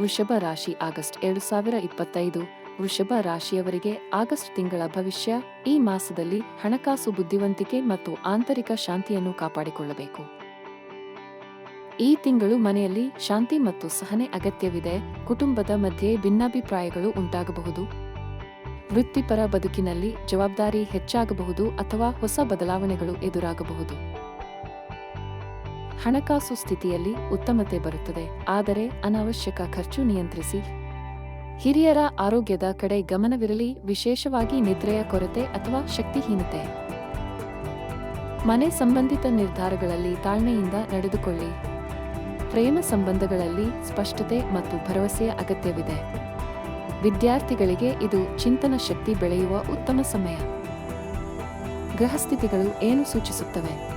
ವೃಷಭ ರಾಶಿ ಆಗಸ್ಟ್ ಎರಡು ಸಾವಿರ ಇಪ್ಪತ್ತೈದು. ವೃಷಭ ರಾಶಿಯವರಿಗೆ ಆಗಸ್ಟ್ ತಿಂಗಳ ಭವಿಷ್ಯ, ಈ ಮಾಸದಲ್ಲಿ ಹಣಕಾಸು ಬುದ್ಧಿವಂತಿಕೆ ಮತ್ತು ಆಂತರಿಕ ಶಾಂತಿಯನ್ನು ಕಾಪಾಡಿಕೊಳ್ಳಬೇಕು. ಈ ತಿಂಗಳು ಮನೆಯಲ್ಲಿ ಶಾಂತಿ ಮತ್ತು ಸಹನೆ ಅಗತ್ಯವಿದೆ, ಕುಟುಂಬದ ಮಧ್ಯೆ ಭಿನ್ನಾಭಿಪ್ರಾಯಗಳು ಉಂಟಾಗಬಹುದು. ವೃತ್ತಿಪರ ಬದುಕಿನಲ್ಲಿ ಜವಾಬ್ದಾರಿ ಹೆಚ್ಚಾಗಬಹುದು ಅಥವಾ ಹೊಸ ಬದಲಾವಣೆಗಳು ಎದುರಾಗಬಹುದು. ಹಣಕಾಸು ಸ್ಥಿತಿಯಲ್ಲಿ ಉತ್ತಮತೆ ಬರುತ್ತದೆ. ಆದರೆ ಅನಾವಶ್ಯಕ ಖರ್ಚು ನಿಯಂತ್ರಿಸಿ. ಹಿರಿಯರ ಆರೋಗ್ಯದ ಕಡೆ ಗಮನವಿರಲಿ. ವಿಶೇಷವಾಗಿ ನಿದ್ರೆಯ ಕೊರತೆ ಅಥವಾ ಶಕ್ತಿಹೀನತೆ. ಮನೆ ಸಂಬಂಧಿತ ನಿರ್ಧಾರಗಳಲ್ಲಿ ತಾಳ್ಮೆಯಿಂದ ನಡೆದುಕೊಳ್ಳಿ. ಪ್ರೇಮ ಸಂಬಂಧಗಳಲ್ಲಿ ಸ್ಪಷ್ಟತೆ ಮತ್ತು ಭರವಸೆಯ ಅಗತ್ಯವಿದೆ. ವಿದ್ಯಾರ್ಥಿಗಳಿಗೆ ಇದು ಚಿಂತನ ಶಕ್ತಿ ಬೆಳೆಯುವ ಉತ್ತಮ ಸಮಯ. ಗೃಹಸ್ಥಿತಿಗಳು ಏನು ಸೂಚಿಸುತ್ತವೆ?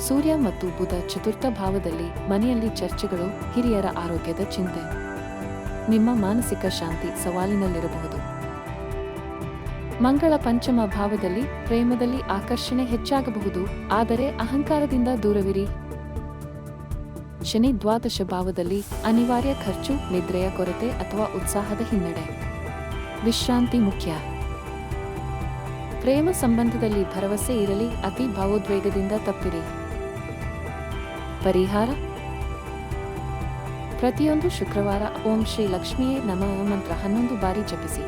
ಸೂರ್ಯ ಮತ್ತು ಬುಧ ಚತುರ್ಥ ಭಾವದಲ್ಲಿ ಮನೆಯಲ್ಲಿ ಚರ್ಚೆಗಳು, ಹಿರಿಯರ ಆರೋಗ್ಯದ ಚಿಂತೆ. ನಿಮ್ಮ ಮಾನಸಿಕ ಶಾಂತಿ ಸವಾಲಿನಲ್ಲಿರಬಹುದು. ಮಂಗಳ ಪಂಚಮ ಭಾವದಲ್ಲಿ ಪ್ರೇಮದಲ್ಲಿ ಆಕರ್ಷಣೆ ಹೆಚ್ಚಾಗಬಹುದು, ಆದರೆ ಅಹಂಕಾರದಿಂದ ದೂರವಿರಿ. ಶನಿ ದ್ವಾದಶ ಭಾವದಲ್ಲಿ ಅನಿವಾರ್ಯ ಖರ್ಚು, ನಿದ್ರೆಯ ಕೊರತೆ ಅಥವಾ ಉತ್ಸಾಹದ ಹಿನ್ನಡೆ. ವಿಶ್ರಾಂತಿ ಮುಖ್ಯ. ಪ್ರೇಮ ಸಂಬಂಧದಲ್ಲಿ ಭರವಸೆ ಇರಲಿ, ಅತಿ ಭಾವೋದ್ವೇಗದಿಂದ ತಪ್ಪಿರಿ. ಪರಿಹಾರ? ಪ್ರತಿಯೊಂದು ಶುಕ್ರವಾರ ಓಂ ಶ್ರೀ ಲಕ್ಷ್ಮಿಯೇ ನಮಃ ಮಂತ್ರ ಹನ್ನೊಂದು ಬಾರಿ ಜಪಿಸಿ.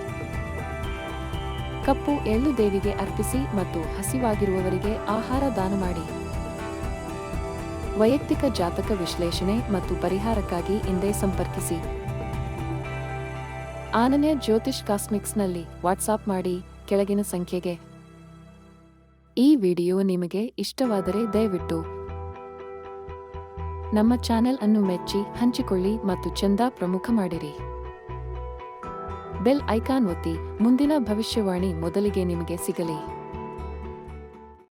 ಕಪ್ಪು ಎಳ್ಳು ದೇವಿಗೆ ಅರ್ಪಿಸಿ ಮತ್ತು ಹಸಿವಾಗಿರುವವರಿಗೆ ಆಹಾರ ದಾನ ಮಾಡಿ. ವೈಯಕ್ತಿಕ ಜಾತಕ ವಿಶ್ಲೇಷಣೆ ಮತ್ತು ಪರಿಹಾರಕ್ಕಾಗಿ ಹಿಂದೆ ಸಂಪರ್ಕಿಸಿ. ಆನನ್ಯ ಜ್ಯೋತಿಷ್ ಕಾಸ್ಮಿಕ್ಸ್ನಲ್ಲಿ ವಾಟ್ಸಾಪ್ ಮಾಡಿ ಕೆಳಗಿನ ಸಂಖ್ಯೆಗೆ. ಈ ವಿಡಿಯೋ ನಿಮಗೆ ಇಷ್ಟವಾದರೆ ದಯವಿಟ್ಟು ನಮ್ಮ ಚಾನೆಲ್ ಅನ್ನು ಮೆಚ್ಚಿ, ಹಂಚಿಕೊಳ್ಳಿ ಮತ್ತು ಚಂದ ಪ್ರಮುಖ ಮಾಡಿರಿ. ಬೆಲ್ ಐಕಾನ್ ಒತ್ತಿ, ಮುಂದಿನ ಭವಿಷ್ಯವಾಣಿ ಮೊದಲಿಗೆ ನಿಮಗೆ ಸಿಗಲಿ.